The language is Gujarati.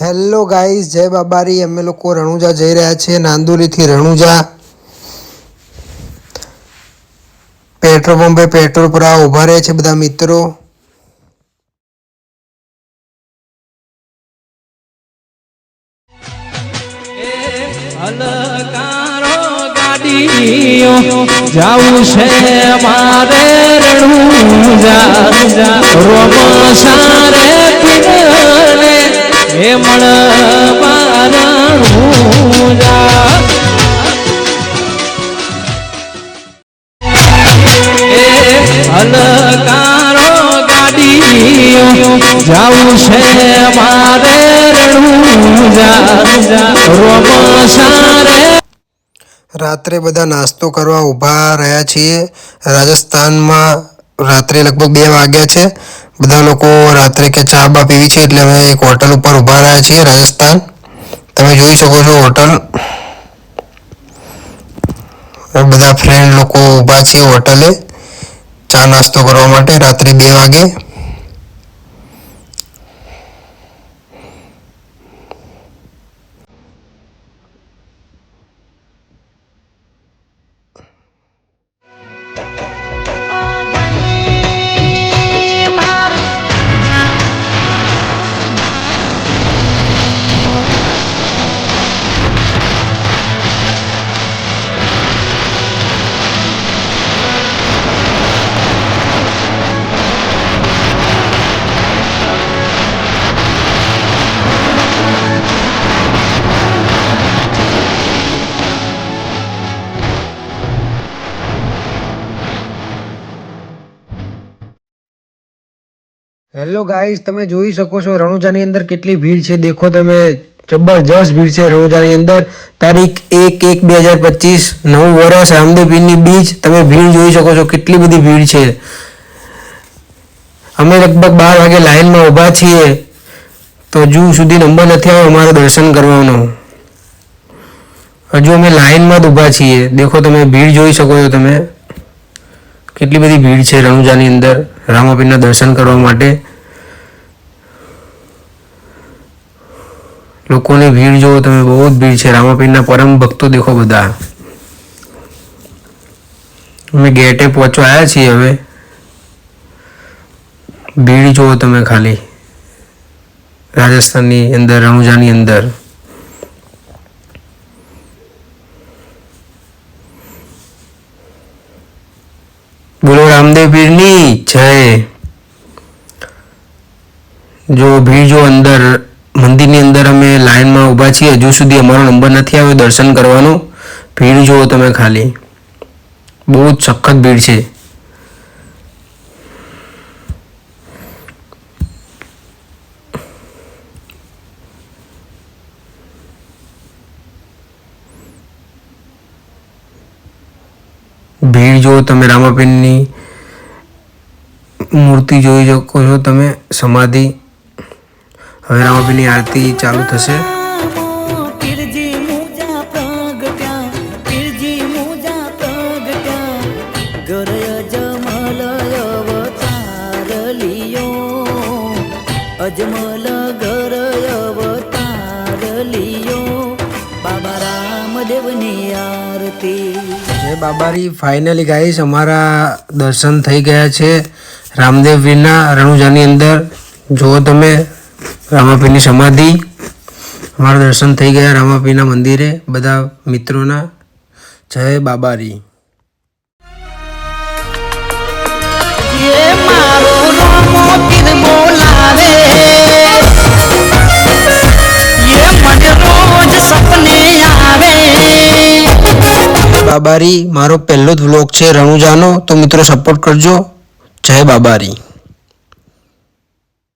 હેલો ગાઈઝ જય બાબારી. અમે લોકો રણુજા જઈ રહ્યા છીએ નાંદોલીથી રણુજા. પેટ્રોલ પંપે પેટ્રોલ પુરાવા ઊભા રહે છે બધા મિત્રો. જાવું છે મારે રણુજા. રોમ સારે જાવું છે મારે રાત્રે બધા નાસ્તો કરવા ઊભા રહ્યા છીએ રાજસ્થાનમાં. રાત્રે લગભગ બે વાગ્યા છે. બધા લોકો રાત્રે કે ચા બા પીવી છે એટલે અમે એક હોટલ ઉપર ઊભા રહ્યા છીએ, રાજસ્થાન. તમે જોઈ શકો છો હોટલ. બધા ફ્રેન્ડ લોકો ઊભા છે હોટલે. ચા નાસ્તો કરવા માટે રાત્રે બે વાગે. હેલો ગાઈઝ તમે જોઈ શકો છો રણુજાની અંદર કેટલી ભીડ છે. દેખો તમે, જબરજસ્ત ભીડ છે રણુજાની અંદર. તારીખ એક એક બે હજાર પચીસ, નવું વર્ષ રામદેવપીરની બીચ તમે ભીડ જોઈ શકો છો કેટલી બધી ભીડ છે. અમે લગભગ બાર વાગે લાઇનમાં ઊભા છીએ. તો હજુ સુધી નંબર નથી આવ્યો અમારે દર્શન કરવાનો. હજુ અમે લાઇનમાં જ ઊભા છીએ. દેખો તમે, ભીડ જોઈ શકો છો તમે. કેટલી બધી ભીડ છે રણુજાની અંદર રામાપીરના દર્શન કરવા માટે. લોકોની ભીડ જોવો તમે, બહુ જ ભીડ છે. રામાપીરના પરમ ભક્તો દેખો બધા. અમે ગેટે પહોંચવા આવ્યા છીએ હવે. ભીડ જોવો તમે ખાલી. રાજસ્થાનની અંદર, રણુજાની અંદર. બોલો જય જો ભીડ જો અંદર, મંદિરની અંદર અમે લાઈનમાં ઊભા છીએ, હજુ સુધી અમારો નંબર નથી આવ્યો, દર્શન કરવાનો. ભીડ જુઓ તમે ખાલી. બહુ જ સખત ભીડ છે. ભીડ જુઓ તમે રામાપીરની. મૂર્તિ જોઈ શકો છો તમે. સમાધિ. હવે રામાપીરની આરતી ચાલુ થશે. અજમલ ગરય અવતાર લિયો. બાબા રામદેવની આરતી. બાબારી ફાઇનલી ગાઈસ અમારા દર્શન થઈ ગયા છે. રામદેવ વીરના રણુજાની અંદર જુઓ તમે રામાપીની સમાધિ અમારા દર્શન થઈ ગયા રામાપીના મંદિરે બધા મિત્રોના જય બાબારી. બાબારી મારો પહેલો જ વ્લોગ છે રણુજાનો તો મિત્રો સપોર્ટ કરજો. જય બાબારી.